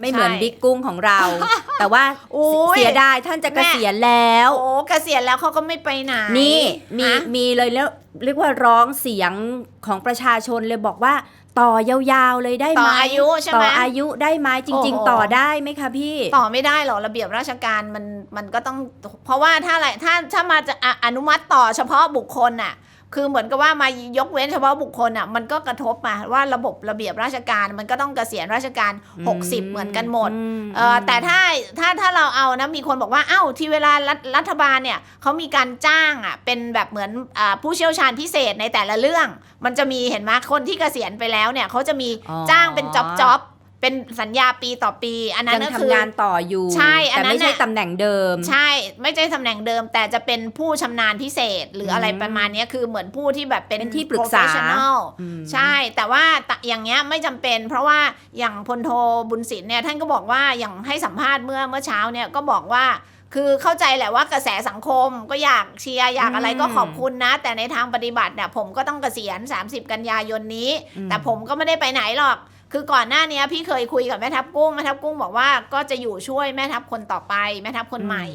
ไม่เหมือนใช่บิ๊กกุ้งของเรา แต่ว่าโอ้ย เสียดายท่านจะแม่เกษียณแล้ว โอ้เกษียณแล้วเขาก็ไม่ไปไหนนี่มีฮะมีเลยแล้วเรียกว่าร้องเสียงของประชาชนเลยบอกว่า ต่อยาวๆเลยได้ไหมต่ออายุใช่ไหมต่ออายุได้ไหมจริง โอ้โห ๆ ต่อได้ไหมคะพี่ ต่อไม่ได้หรอกระเบียบราชการมันมันก็ต้อง เพราะว่าถ้าอะไรถ้าถ้ามาจะอะอนุมัติต่อเฉพาะบุคคลน่ะ คือเหมือนกับว่ามายกเว้นเฉพาะบุคคลอะมันก็กระทบมาว่าระบบระเบียบราชการมันก็ต้องเกษียณราชการ 60 เหมือนกันหมดอืมเออแต่ถ้าถ้าถ้าเราเอานะมีคนบอกว่าเอ้าที่เวลารัฐรัฐบาลเนี่ยเขามีการจ้างอะเป็นแบบเหมือนอ่าผู้เชี่ยวชาญพิเศษในแต่ละเรื่อง มันจะมีเห็นไหมคนที่เกษียณไปแล้วเนี่ยเขาจะมีอ๋อจ้างเป็นจ็อบจ็อบ เป็นสัญญาปีต่อปี อันนั้นยังก็คือทำงานต่ออยู่ ใช่อันแต่นั้นไม่ใช่น่ะตำแหน่งเดิม ใช่ ไม่ใช่ตำแหน่งเดิม แต่จะเป็นผู้ชำนาญพิเศษ หรืออะไรอืมประมาณเนี้ยคือเหมือนผู้ที่แบบเป็นเป็นที่ปรึกษา professional อืมใช่ แต่ว่าตะอย่างเงี้ยไม่จำเป็น เพราะว่าอย่างพลโทบุญศิลป์เนี่ยท่านก็บอกว่าอย่างให้สัมภาษณ์เมื่อเมื่อเช้าเนี่ยก็บอกว่าคือเข้าใจแหละว่ากระแสสังคมก็อยากเชียร์อยากอะไรอืมก็ขอบคุณนะ แต่ในทางปฏิบัติเนี่ยผมก็ต้องเกษียณ 30 กันยายนนี้อืมแต่ผมก็ไม่ได้ไปไหนหรอก คือก่อนหน้านี้พี่เคยคุยกับแม่ทัพกุ้งแม่ทัพกุ้งบอกว่าก็จะอยู่ช่วยแม่ทัพคนต่อไปแม่ทัพคนใหม่